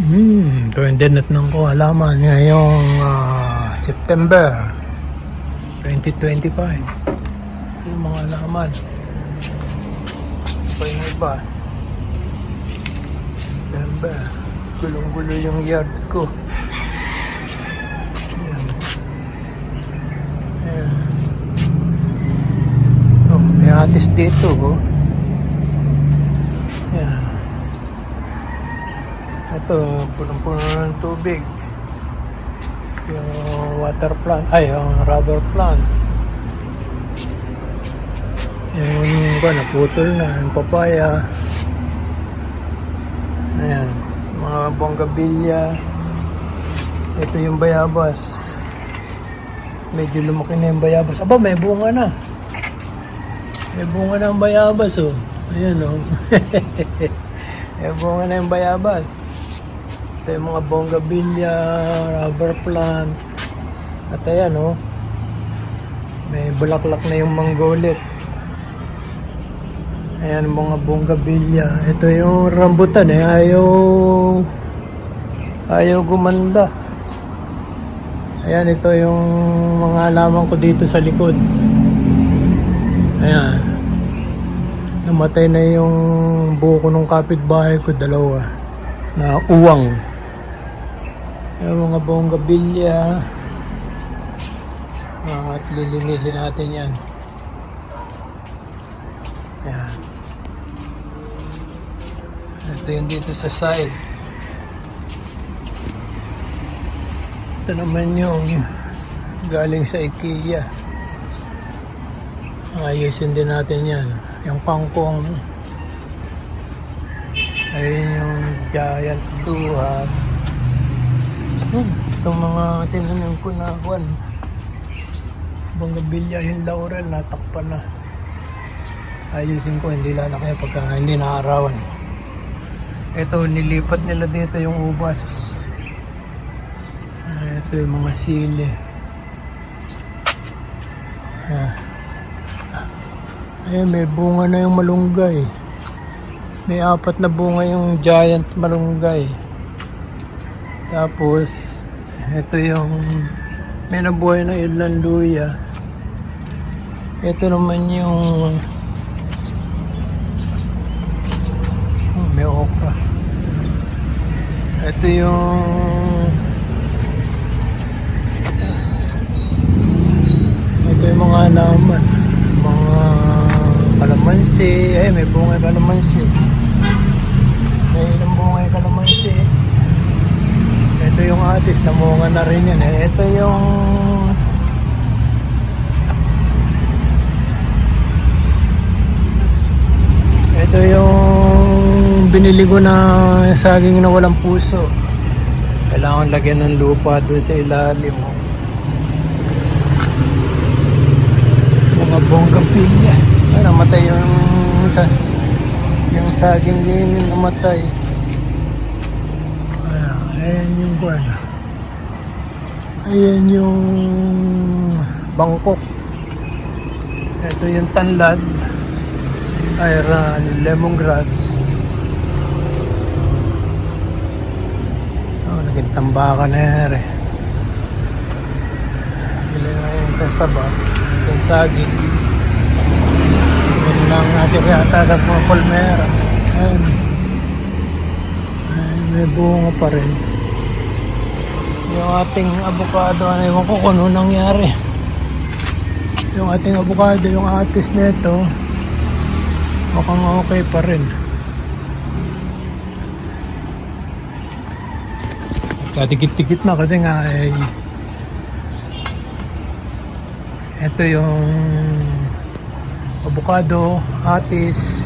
Hmm, ito yung dinat ng ko halaman ngayong ah, September 2025. Yung mga halaman. Pa yung iba. September. Gulong-gulo yung yard ko. Ayan. Ayan. Oh, may atis dito, oh. Ayan. Ito, punong-puno ng tubig. Yung water plant, ay, yung rubber plant. Yung ba, naputol na, yung papaya. Ayan, mga bonggabilya. Ito yung bayabas. Medyo lumaki na yung bayabas. Aba, may bunga na. May bunga na ang bayabas, oh. Ayan, oh. may bunga na yung bayabas. Ito yung mga bonggabilya, rubber plant. At ayan, oh. May bulaklak na yung manggolit. Ayan, mga bonggabilya. Ito yung rambutan, eh. Ayaw... Ayaw gumanda. Ayan, ito yung mga halaman ko dito sa likod. Ayan. Namatay na yung buko ng kapitbahay ko, dalawa. Na uwang. Yung mga bonggabilya. Ah, at lilinisin natin yan. Ayan. Ito yung dito sa side. Ito naman yung galing sa IKEA. Ayusin din natin yan. Yung kangkong. Ayun yung giant duhat. Hmm, itong mga tinanim ko na kwan. Bonggabilya yung laurel, natakpan na. Ayusin ko, hindi lalaki pagka hindi naarawan. Ito, nilipat nila dito yung ubas. Ah, Ito yung mga sili. Ah. Ayun, may bunga na yung malunggay. May apat na bunga yung giant malunggay. Tapos, ito yung may nabuhay na irlanduya. Ito naman yung oh, may okra. Ito yung ito yung mga halaman. Mga kalamansi. Ay, may bunga kalamansi. May ilang bunga yung kalamansi. Ito yung atis, namunga na rin yan. Eh. Ito yung Ito yung binili ko na saging na walang puso. Kailangan lagyan ng lupa doon sa ilalim. Mga bongga pinya. Ay, namatay yung sa yung saging din namatay. Ayan, yung kwan. Ayan yung Bangkok. Ito yung tanlad ayran, lemongrass. Oh, naging tambakan na yan eh. Bili na yung sa saba, yung saging. Bili lang natin yata sa mga palmera. Ayun. Ay, may bunga pa rin. Yung ating avocado, ano ewan kung ano nangyari. Yung ating avocado, yung atis nito, mukhang okay pa rin. Kadikit-dikit na kasi nga ay ito yung avocado, atis.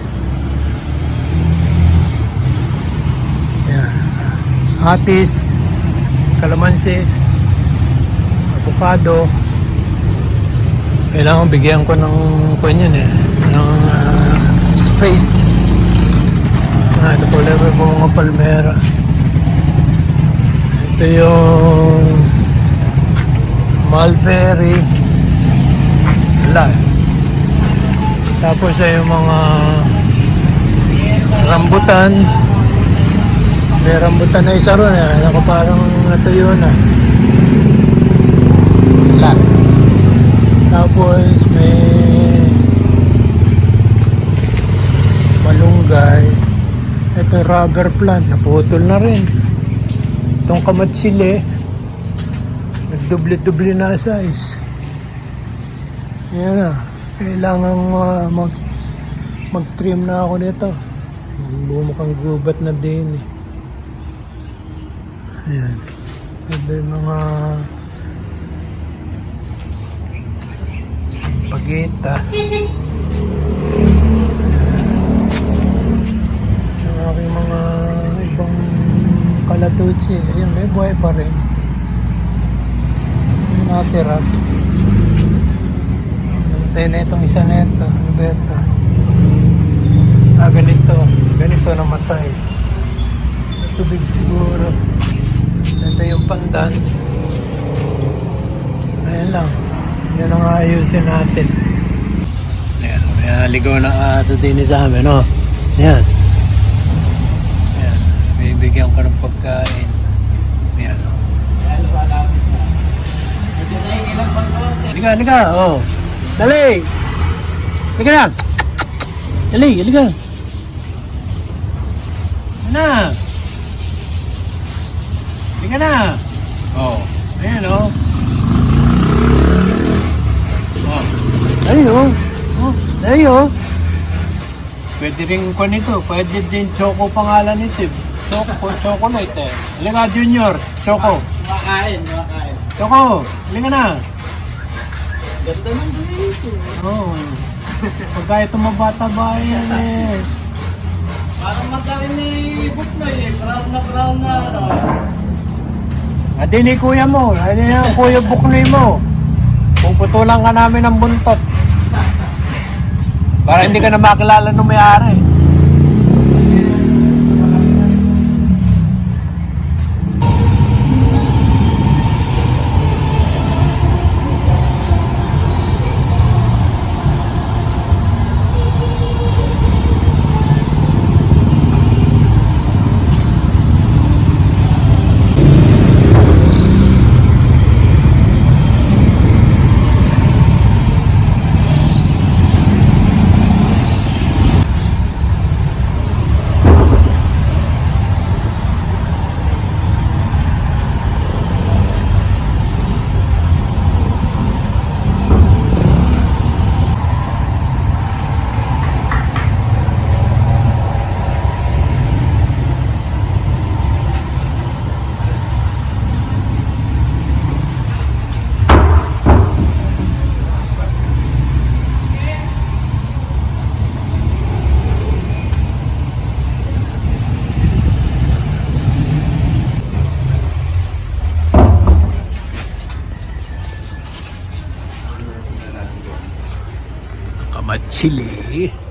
Yan. Atis, kalamansi, avocado. Kailangan bigyan ko ng kanyan eh, ng ah, space. Ah, ito po level po mga palmera. Ito yung mulberry. Wala. Tapos ay yung mga rambutan. May rambutan na isa ron eh. Ako parang natuyo na. Lahat. Tapos may malunggay. Ito rubber plant. Naputol na rin. Itong kamatsili. Nagdoble-doble na size. Yan na. Kailangan uh, mag mag-trim na ako nito. Bumukhang gubat na din eh. Ayan. Ito yung mga sampagita. Yung aking mga ibang kalatuchi. Ayun, may buhay pa rin. Yung natira. Antay na itong isa na ito. Ano ba ito? Ah, ganito. Ganito namatay. Tubig siguro. Ito yung pandan. Ayan lang. Yan ang ayusin natin. Ayan. May haligaw na ato din sa amin, no? Ayan. Ayan. Bibigyan ko ng pagkain. Ayan. Halika, halika. Oh. Dali. Halika na. Dali, halika. Ano na? Halika na. Oh. Ayan, oh. Oh. Dali, oh. Oh. Dali, oh. Pwede rin ko nito. Pwede din Choco pangalan nito. Choco, chocolate eh. Halika, Junior. Choco. Kumakain, kumakain. Choco. Halika na. Ganda ng dito. Oo. Oh. Pagka ito mabata ba yan eh. Parang mata rin ni Buknoy eh. Brown na brown na ano. Adi ni kuya mo. Adi ni kuya buknoy mo. Kung putulan ka namin ng buntot. Para hindi ka na makilala nung may-ari. Kamatsili.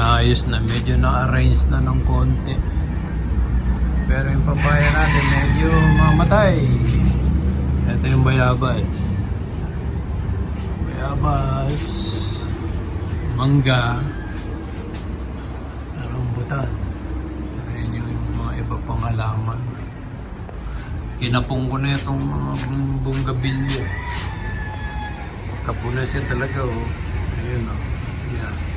Naayos na. Medyo na-arrange na ng konti. Pero yung papaya natin medyo mamatay. Ito yung bayabas. Bayabas. Mangga. Rambutan. Ayan yung, yung mga iba pang halaman. Kinapong ko na itong mga bung- bunggabilya. Kapo na siya talaga oh. Ayun oh. Yan.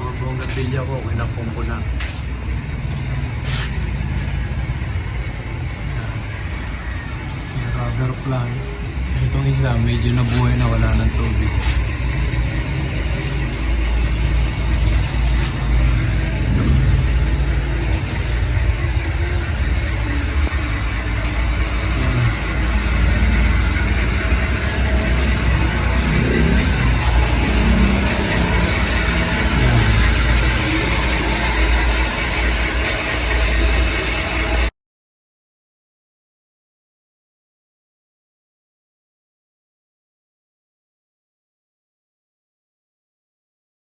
Mga bunggabilya ko, kinapong ko na. Rubber plant. Itong isa, medyo nabuhay na wala ng tubig.